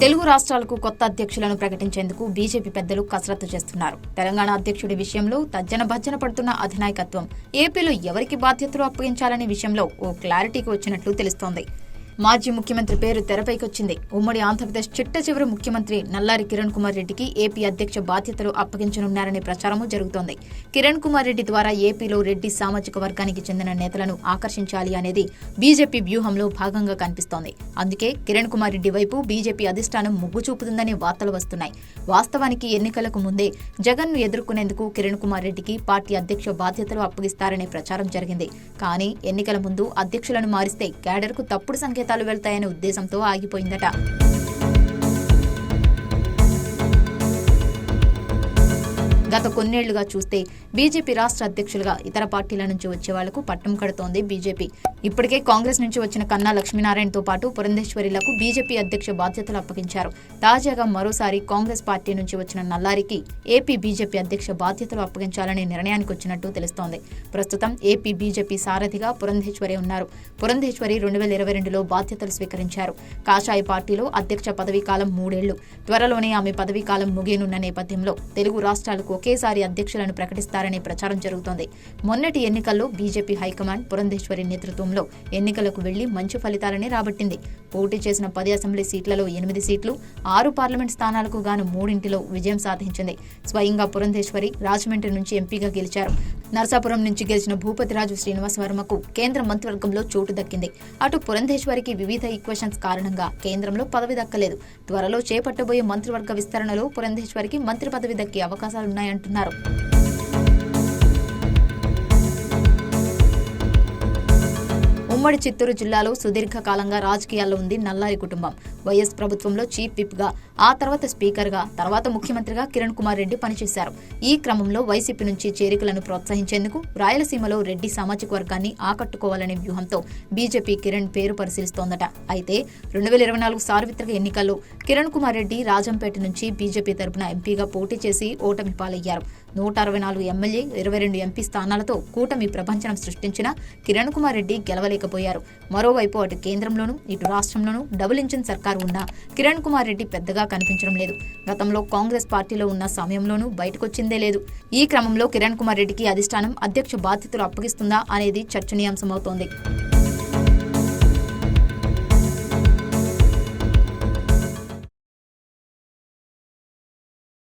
తెలుగు రాష్ట్రాలకు కొత్త అధ్యక్షులను ప్రకటించేందుకు బీజేపీ పెద్దలు కసరత్తు చేస్తున్నారు. తెలంగాణ అధ్యక్షుడి విషయంలో తర్జన భర్జన పడుతున్న అధినాయకత్వం ఏపీలో ఎవరికి బాధ్యతలు అప్పగించాలనే విషయంలో ఓ క్లారిటీకి వచ్చినట్లు తెలుస్తోంది. మాజీ ముఖ్యమంత్రి పేరు తెరపైకొచ్చింది. ఉమ్మడి ఆంధ్రప్రదేశ్ చిట్ట చివరి ముఖ్యమంత్రి నల్లారి కిరణ్ కుమార్ రెడ్డికి ఏపీ అధ్యక్ష బాధ్యతలు అప్పగించనున్నారనే ప్రచారము జరుగుతోంది. కిరణ్ కుమార్ రెడ్డి ద్వారా ఏపీలో రెడ్డి సామాజిక వర్గానికి చెందిన నేతలను ఆకర్షించాలి అనేది బీజేపీ వ్యూహంలో భాగంగా కనిపిస్తోంది. అందుకే కిరణ్ కుమార్ రెడ్డి వైపు బీజేపీ అధిష్టానం మొగ్గు చూపుతుందనే వార్తలు వస్తున్నాయి. వాస్తవానికి ఎన్నికలకు ముందే జగన్ను ఎదుర్కొనేందుకు కిరణ్ కుమార్ రెడ్డికి పార్టీ అధ్యక్ష బాధ్యతలు అప్పగిస్తారనే ప్రచారం జరిగింది. కానీ ఎన్నికల ముందు అధ్యక్షులను మారిస్తే క్యాడర్కు తప్పుడు ఫలితాలు వెళ్తాయనే ఉద్దేశంతో ఆగిపోయిందట. గత కొన్నేళ్ళుగా చూస్తే బీజేపీ రాష్ట్ర అధ్యక్షులుగా ఇతర పార్టీల నుంచి వచ్చే వాళ్ళకు పట్టం కడుతోంది బీజేపీ. ఇప్పటికే కాంగ్రెస్ నుంచి వచ్చిన కన్నా లక్ష్మీనారాయణతో పాటు పురంధేశ్వరిలకు బీజేపీ అధ్యక్ష బాధ్యతలు అప్పగించారు. తాజాగా మరోసారి కాంగ్రెస్ పార్టీ నుంచి వచ్చిన నల్లారికి ఏపీ బీజేపీ అధ్యక్ష బాధ్యతలు అప్పగించాలనే నిర్ణయానికి వచ్చినట్టు తెలుస్తోంది. ప్రస్తుతం ఏపీ బీజేపీ సారథిగా పురంధేశ్వరి ఉన్నారు. పురంధేశ్వరి రెండు వేల ఇరవై రెండులో బాధ్యతలు స్వీకరించారు. కాషాయ పార్టీలో అధ్యక్ష పదవీ కాలం మూడేళ్ళు. త్వరలోనే ఆమె పదవీ కాలం ముగియనున్న నేపథ్యంలో తెలుగు రాష్ట్రాలకు ఒకేసారి అధ్యక్షులను ప్రకటిస్తారనే ప్రచారం జరుగుతోంది. మొన్నటి ఎన్నికల్లో బీజేపీ హైకమాండ్ పురంధేశ్వరి నేతృత్వంలో ఎన్నికలకు వెళ్ళి మంచి ఫలితాలనే రాబట్టింది. పోటీ చేసిన పది అసెంబ్లీ సీట్లలో ఎనిమిది సీట్లు ఆరు పార్లమెంట్ స్థానాలకు గాను మూడింటిలో విజయం సాధించింది. స్వయంగా పురంధేశ్వరి రాజమండ్రి నుంచి ఎంపీగా గెలిచారు. నర్సాపురం నుంచి గెలిచిన భూపతిరాజు శ్రీనివాస్ వర్మకు కేంద్ర మంత్రివర్గంలో చోటు దక్కింది. అటు పురంధేశ్వరికి వివిధ ఈక్వేషన్స్ కారణంగా కేంద్రంలో పదవి దక్కలేదు. త్వరలో చేపట్టబోయే మంత్రివర్గ విస్తరణలో పురంధేశ్వరికి మంత్రి పదవి దక్కే అవకాశాలున్నాయంటున్నారు ఉమ్మడి చిత్తూరు జిల్లాలో సుదీర్ఘకాలంగా రాజకీయాల్లో ఉంది నల్లారి కుటుంబం. వైఎస్ ప్రభుత్వంలో చీఫ్ విప్గా ఆ తర్వాత స్పీకర్గా తర్వాత ముఖ్యమంత్రిగా కిరణ్ కుమార్ రెడ్డి పనిచేశారు. ఈ క్రమంలో వైసీపీ నుంచి చేరికలను ప్రోత్సహించేందుకు రాయలసీమలో రెడ్డి సామాజిక వర్గాన్ని ఆకట్టుకోవాలనే వ్యూహంతో బీజేపీ కిరణ్ పేరు పరిశీలిస్తోందట. అయితే రెండు వేల ఇరవై నాలుగు సార్వత్రిక ఎన్నికల్లో కిరణ్ కుమార్ రెడ్డి రాజంపేట నుంచి బీజేపీ తరపున ఎంపీగా పోటీ చేసి ఓటమి పాలయ్యారు. నూట అరవై నాలుగు ఎమ్మెల్యే ఇరవై రెండు ఎంపీ స్థానాలతో కూటమి ప్రపంచనం సృష్టించిన కిరణ్ కుమార్ రెడ్డి గెలవలేకపోయారు మరోవైపు అటు కేంద్రంలోనూ ఇటు రాష్ట్రంలోనూ డబుల్ ఇంజిన్ సర్కారు ఉన్నా కిరణ్ కుమార్ రెడ్డి పెద్దగా కనిపించడం లేదు. గతంలో కాంగ్రెస్ పార్టీలో ఉన్న సమయంలోనూ బయటకొచ్చిందే లేదు. ఈ క్రమంలో కిరణ్ కుమార్ రెడ్డికి అధిష్టానం అధ్యక్ష బాధ్యతలు అప్పగిస్తుందా అనేది చర్చనీయాంశమవుతోంది.